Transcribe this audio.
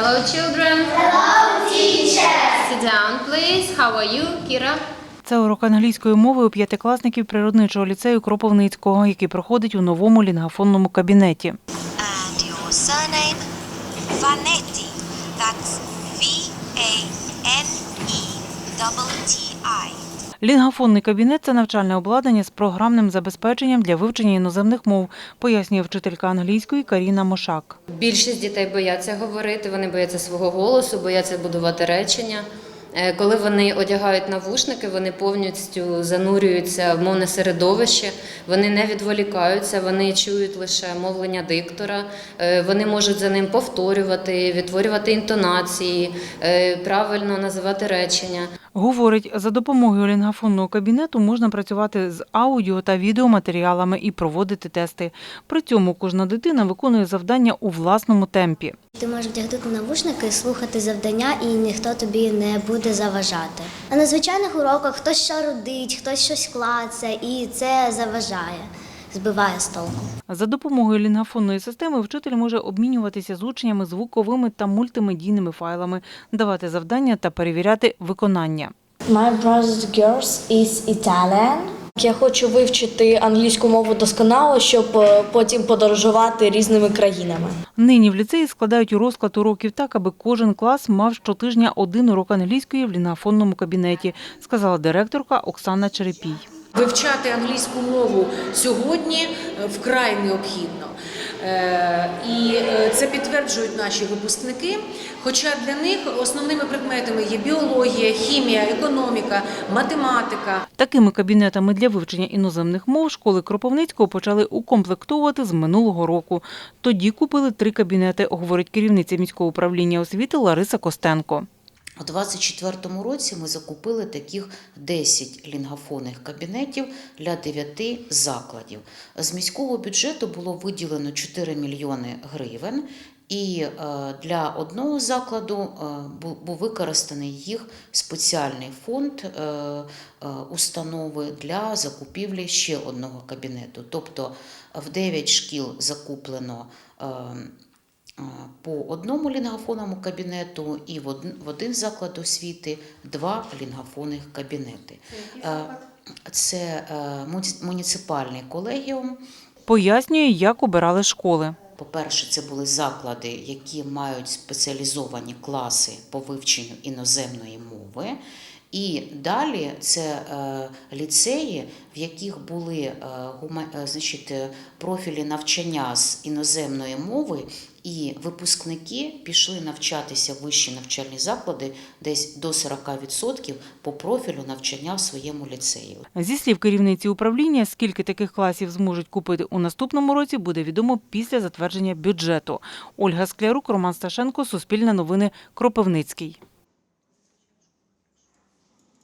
Hello, children. Hello, teacher. Sit down, please. How are you, Kira? Це урок англійської мови у п'ятикласників природничого ліцею Кропивницького, який проходить у новому лінгафонному кабінеті. And your surname? Vanetti. That's V-A-N-E-T-T-I. Лінгафонний кабінет це навчальне обладнання з програмним забезпеченням для вивчення іноземних мов, пояснює вчителька англійської Каріна Мошак. Більшість дітей бояться говорити, вони бояться свого голосу, бояться будувати речення. Е, Коли вони одягають навушники, вони повністю занурюються в мовне середовище, вони не відволікаються, вони чують лише мовлення диктора, е, вони можуть за ним повторювати, відтворювати інтонації, е, правильно називати речення. Говорить, за допомогою лінгафонного кабінету можна працювати з аудіо та відеоматеріалами і проводити тести. При цьому кожна дитина виконує завдання у власному темпі. Ти можеш вдягнути навушники, слухати завдання, і ніхто тобі не буде заважати. А на звичайних уроках хтось шарудить, хтось щось клаце, і це заважає, збиває з толку. За допомогою лінгафонної системи вчитель може обмінюватися з учнями звуковими та мультимедійними файлами, давати завдання та перевіряти виконання. My brother's girls is Italian. Я хочу вивчити англійську мову досконало, щоб е, потім подорожувати різними країнами. Нині в ліцеї складають у розклад уроків так, аби кожен клас мав щотижня один урок англійської в лінафонному кабінеті, сказала директорка Оксана Черепій. Вивчати англійську мову сьогодні е, вкрай необхідно. Е, І е, це підтверджують наші випускники. Хоча для них основними предметами є біологія, хімія, економіка, математика. Такими кабінетами для вивчення іноземних мов школи Кропивницького почали укомплектовувати з минулого року. Тоді купили три кабінети, говорить керівниця міського управління освіти Лариса Костенко. У 2024 році ми закупили таких 10 лінгофонних кабінетів для 9 закладів. З міського бюджету було виділено 4 мільйони гривень, і е, для одного закладу е, був використаний їх спеціальний фонд е, установи для закупівлі ще одного кабінету. Тобто в 9 шкіл закуплено. Е, по одному лінгофонному кабінету і в один, заклад освіти два лінгофонних кабінети. Е, Це е, муніципальний колегіум. Пояснює, як обирали школи. По-перше, це були заклади, які мають спеціалізовані класи по вивченню іноземної мови. І далі це е, ліцеї, в яких були е, е, значить, профілі навчання з іноземної мови, і випускники пішли навчатися в вищі навчальні заклади десь до 40% по профілю навчання в своєму ліцеї. Зі слів керівниці управління, скільки таких класів зможуть купити у наступному році, буде відомо після затвердження бюджету. Ольга Склярук, Роман Сташенко, Суспільне новини, Кропивницький.